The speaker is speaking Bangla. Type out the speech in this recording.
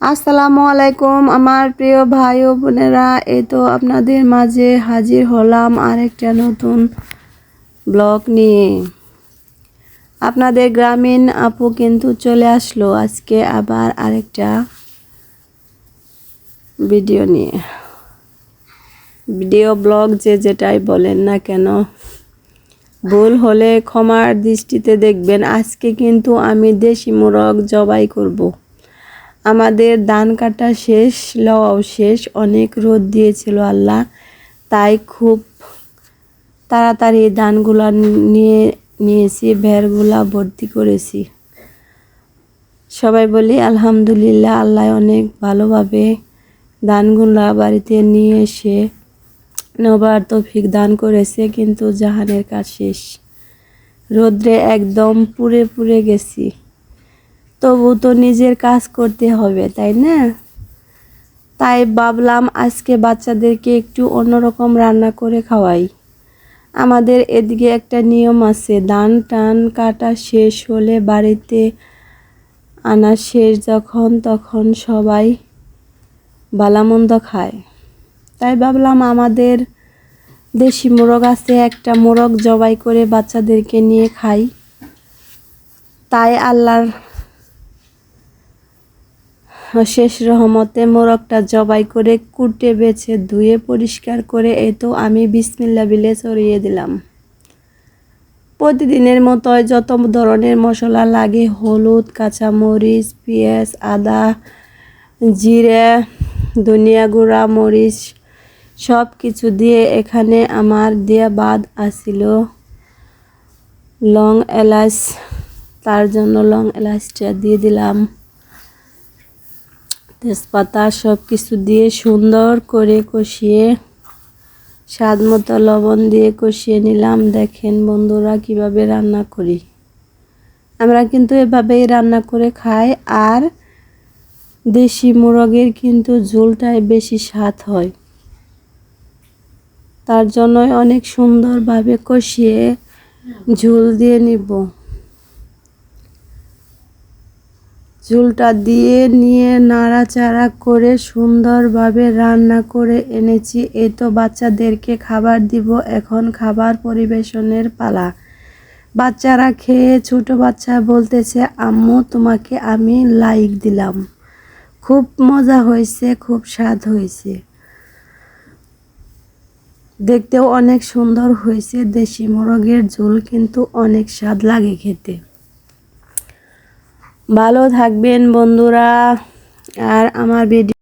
আসসালামু আলাইকুম, আমার প্রিয় ভাই ও বোনেরা। এই তো আপনাদের মাঝে হাজির হলাম আরেকটা নতুন ব্লগ নিয়ে। আপনাদের গ্রামীণ আপু কিন্তু চলে আসলো আজকে আবার আরেকটা ভিডিও নিয়ে। ভিডিও ব্লগ যে যেটাই বলেন না কেন, ভুল হলে ক্ষমার দৃষ্টিতে দেখবেন। আজকে কিন্তু আমি দেশি মোরগ জবাই করব। আমাদের ধান কাটা শেষ, লওয়াও শেষ, অনেক রোদ দিয়েছিল আল্লাহ। তাই খুব তাড়াতাড়ি ধানগুলা নিয়ে নিয়েছি ভেরগুলা ভর্তি করেছি। সবাই বলি, আলহামদুলিল্লাহ, আল্লাহ অনেক ভালোভাবে ধানগুলা বাড়িতে নিয়ে এসে নবার তৌফিক দান করেছে, কিন্তু জাহানের কাজ শেষ। রোদ্রে একদম পুড়ে পুড়ে গেছি। তবু তো নিজের কাজ করতে হবে, তাই না? তাই ভাবলাম আজকে বাচ্চাদেরকে একটু অন্যরকম রান্না করে খাওয়াই। আমাদের এদিকে একটা নিয়ম আছে, ধান টান কাটা শেষ হলে বাড়িতে আনা শেষ যখন তখন সবাই বালামন্দ খায়। তাই ভাবলাম আমাদের দেশি মোরগ আছে, একটা মোরগ জবাই করে বাচ্চাদেরকে নিয়ে খাই। তাই আল্লাহর শেষ রহমতে মোরগটা জবাই করে কুটে বেছে ধুয়ে পরিষ্কার করে এই তো আমি বিসমিল্লা বিলে চড়িয়ে দিলাম। প্রতিদিনের মতোই যত ধরনের মশলা লাগে, হলুদ, কাঁচামরিচ, পেঁয়াজ, আদা, জিরে, ধনিয়া গুঁড়া, মরিচ সব কিছু দিয়ে এখানে আমার দেয়া বাদ আসিল লং এলাচ। তার জন্য লং এলাচটা দিয়ে দিলাম। তেজপাতা সব কিছু দিয়ে সুন্দর করে কষিয়ে, স্বাদ মতো লবণ দিয়ে কষিয়ে নিলাম। দেখেন বন্ধুরা কীভাবে রান্না করি। আমরা কিন্তু এভাবেই রান্না করে খাই আর দেশি মুরগের কিন্তু ঝোলটাই বেশি স্বাদ হয়। তার জন্যই অনেক সুন্দরভাবে কষিয়ে ঝোল দিয়ে নিব। ঝোলটা দিয়ে নিয়ে নাড়াচাড়া করে সুন্দরভাবে রান্না করে এনেছি। এই তো বাচ্চাদেরকে খাবার দিব, এখন খাবার পরিবেশনের পালা। বাচ্চারা খেয়ে ছোট বাচ্চা বলতেছে, আম্মু, তোমাকে আমি লাইক দিলাম। খুব মজা হয়েছে, খুব স্বাদ হয়েছে। দেখতেও অনেক সুন্দর হয়েছে, দেশি মোরগের ঝোল কিন্তু অনেক স্বাদ লাগে খেতে। ভালো থাকবেন বন্ধুরা। আর আমার ভিডিও